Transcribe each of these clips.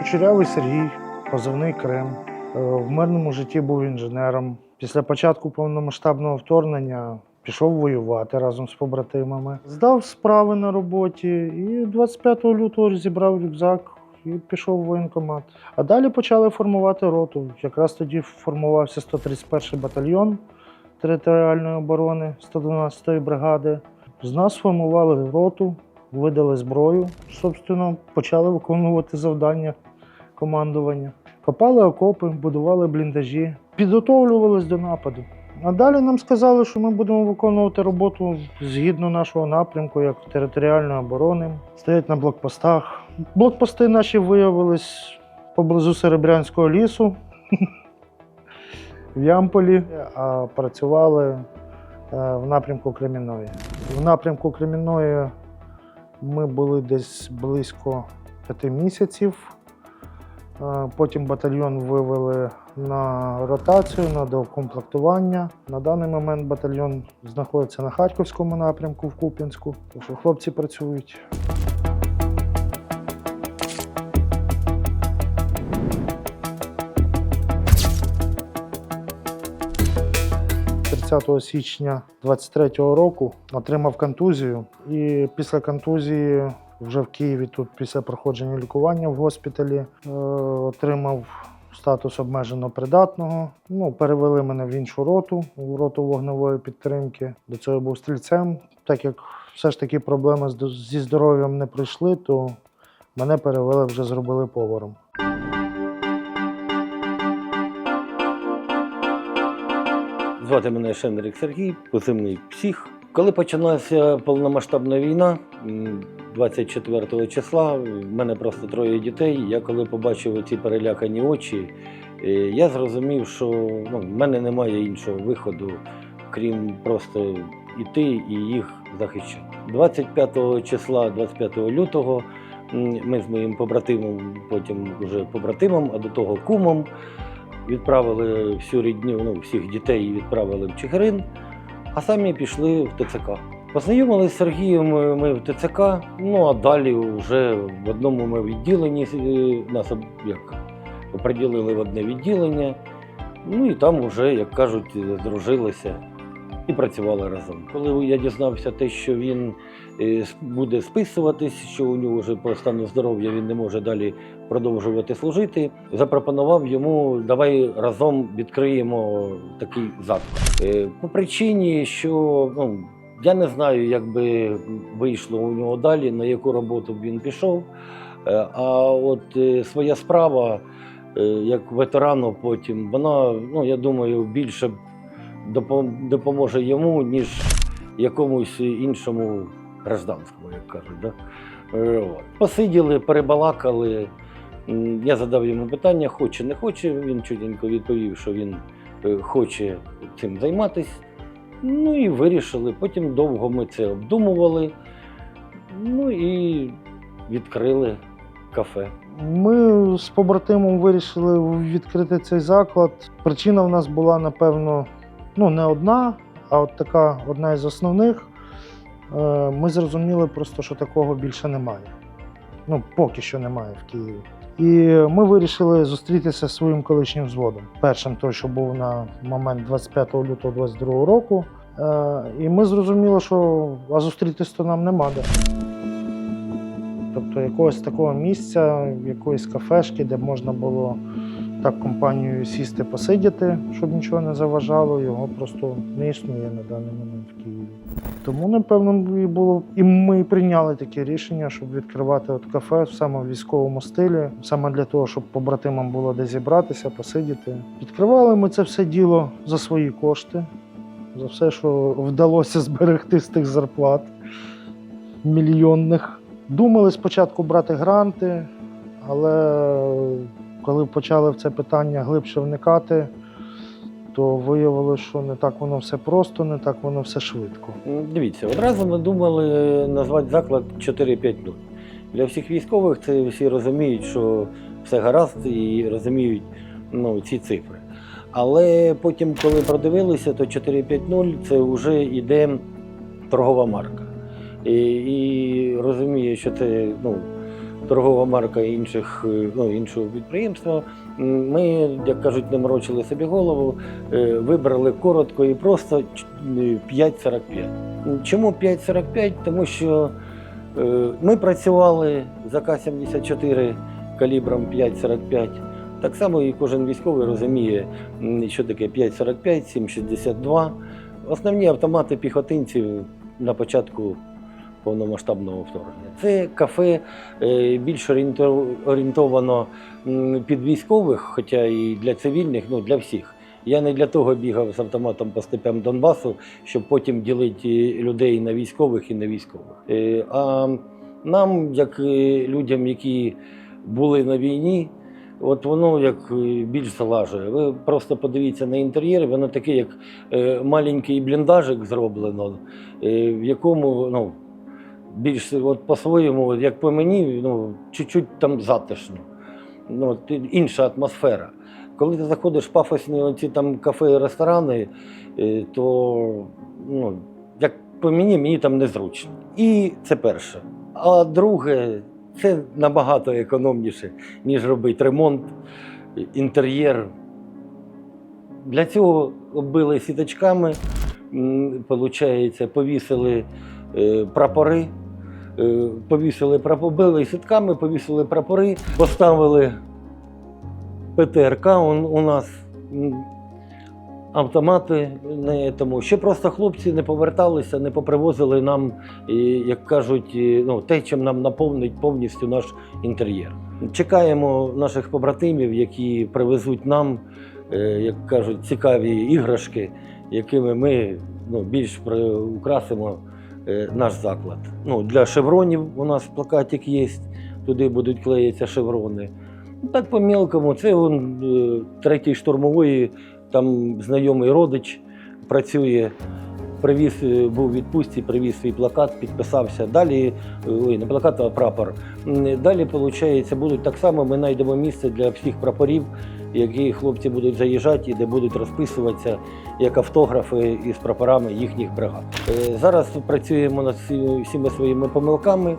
Кучерявий Сергій, позивний Крим. Е, В мирному житті був інженером. Після початку повномасштабного вторгнення пішов воювати разом з побратимами. Здав справи на роботі і 25 лютого зібрав рюкзак і пішов в воєнкомат. А далі почали формувати роту. Якраз тоді формувався 131-й батальйон територіальної оборони 112-ї бригади. З нас сформували роту, видали зброю. Собственно, почали виконувати завдання командування. Копали окопи, будували бліндажі, підготовлювались до нападу. А далі нам сказали, що ми будемо виконувати роботу згідно нашого напрямку, як територіальної оборони, стоять на блокпостах. Блокпости наші виявились поблизу Серебрянського лісу в Ямполі, а працювали е, в напрямку Кремінної. В напрямку Кремінної ми були десь близько п'яти місяців. Е, Потім батальйон вивели на ротацію, на доукомплектування. На даний момент батальйон знаходиться на Харківському напрямку в Куп'янську. Так що хлопці працюють. – 30 січня 23-го року отримав контузію, і після контузії вже в Києві тут після проходження лікування в госпіталі е, отримав статус обмежено придатного. Ну, перевели мене в іншу роту, в роту вогневої підтримки. До цього був стрільцем. Так як все ж таки проблеми зі здоров'ям не прийшли, то мене перевели вже зробили поваром. Звати мене Шендрик Сергій, позивний псих. Коли почалася повномасштабна війна, 24 числа, в мене просто троє дітей. Я коли побачив ці перелякані очі, е, я зрозумів, що ну, в мене немає іншого виходу, крім просто йти і їх захищати. 25 числа, 25 лютого, ми з моїм побратимом, потім вже побратимом, а до того кумом відправили всю рідню, ну, всіх дітей відправили в Чигирин, а самі пішли в ТЦК. Познайомилися з Сергієм ми- ми в ТЦК, ну а далі вже в одному ми відділенні е, нас як оприділили в одне відділення. Ну і там вже, як кажуть, здружилися і працювали разом. Коли я дізнався те, що він е, буде списуватись, що у нього вже по стану здоров'я він не може далі продовжувати служити, запропонував йому давай разом відкриємо такий заклад. Е, По причині, що ну, я не знаю, як би вийшло у нього далі, на яку роботу він пішов. Е, А от своя справа, як ветерану, потім вона, ну я думаю, більше б допоможе йому, ніж якомусь іншому гражданському, як кажуть. Да? Е. Посиділи, перебалакали. Я задав йому питання, хоче, не хоче. Він чутенько відповів, що він е, хоче цим займатися. Ну і вирішили. Потім довго ми це обдумували. Ну і відкрили кафе. Ми з побратимом вирішили відкрити цей заклад. Причина в нас була, напевно, ну не одна, а от така одна із основних. Е, Ми зрозуміли просто, що такого більше немає. Ну, поки що немає в Києві. І ми вирішили зустрітися зі своїм колишнім взводом. Першим той, що був на момент 25 лютого 22 року. Е, І ми зрозуміли, що а зустрітись то нам нема де. Тобто якогось такого місця, якоїсь кафешки, де можна було так компанією сісти, посидіти, щоб нічого не заважало, його просто не існує на даний момент в Києві. Тому, напевно, і було і ми прийняли таке рішення, щоб відкривати от кафе саме в військовому стилі, саме для того, щоб побратимам було де зібратися, посидіти. Відкривали ми це все діло за свої кошти, за все, що вдалося зберегти з тих зарплат мільйонних. Думали спочатку брати гранти, але коли почали в це питання глибше вникати, то виявилося, що не так воно все просто, не так воно все швидко. Дивіться, одразу ми думали назвати заклад 450. Для всіх військових це всі розуміють, що все гаразд і розуміють ну, ці цифри. Але потім, коли продивилися, то 450 це вже йде торгова марка. І, і розуміє, що це ну, торгова марка інших, е, ну, іншого підприємства. Ми, як кажуть, не морочили собі голову, е, вибрали коротко і просто ч- е, 5,45. Чому 5,45? Тому що ми працювали за К-74 калібром 5,45. Так само і кожен військовий розуміє, що таке 5,45, 7,62. Основні автомати піхотинців на початку повномасштабного вторгнення. Це кафе е, більш орієнто- орієнтовано під військових, хоча і для цивільних, ну для всіх. Я не для того бігав з автоматом по степям Донбасу, щоб потім ділити людей на військових і не військових. Е, А нам, як е, людям, які були на війні, от воно як е, більш залажує. Ви просто подивіться на інтер'єр, воно таке, як е, маленький бліндажик зроблено, е, в якому ну, більш от по-своєму, як по мені, ну, чуть-чуть там затишно. Ну, от інша атмосфера. Коли ти заходиш в пафосні ці там кафе і ресторани, е, то ну, як по мені, мені там незручно. І це перше. А друге, це набагато економніше, ніж робити ремонт, інтер'єр. Для цього оббили сіточками, получається, повісили е, прапори, повісили прапор, оббили сітками, повісили прапори, поставили ПТРК у, нас. Автомати не тому. Ще просто хлопці не поверталися, не попривозили нам, як кажуть, ну, те, чим нам наповнить повністю наш інтер'єр. Чекаємо наших побратимів, які привезуть нам, е, як кажуть, цікаві іграшки, якими ми ну, більш приукрасимо е, наш заклад. Ну, для шевронів у нас плакатик є, туди будуть клеїтися шеврони. Так по мілкому, це он, е, третій штурмової, там знайомий родич працює. Привіз, е, був у відпустці, привіз свій плакат, підписався. Далі, е, ой, не плакат, а прапор. Далі, виходить, будуть так само, ми знайдемо місце для всіх прапорів, які хлопці будуть заїжджати і де будуть розписуватися як автографи із прапорами їхніх бригад. Е, Зараз працюємо над всі- всіма своїми помилками,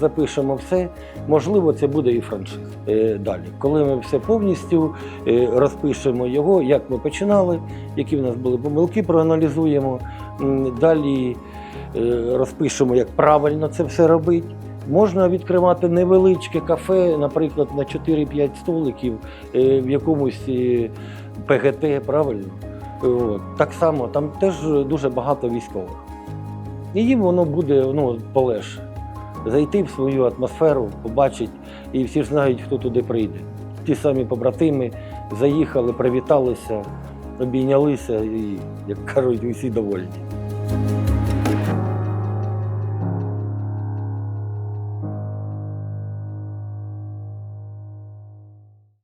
запишемо все. Можливо, це буде і франшиза. Е, Далі, коли ми все повністю е, розпишемо його, як ми починали, які в нас були помилки, проаналізуємо. Далі розпишемо, як правильно це все робити. Можна відкривати невеличке кафе, наприклад, на 4-5 столиків е, в якомусь е, ПГТ, правильно? От. Так само, там теж дуже багато військових. І їм воно буде ну, полегше. Зайти в свою атмосферу, побачити, і всі ж знають, хто туди прийде. Ті самі побратими заїхали, привіталися, обійнялися і, як кажуть, усі довольні.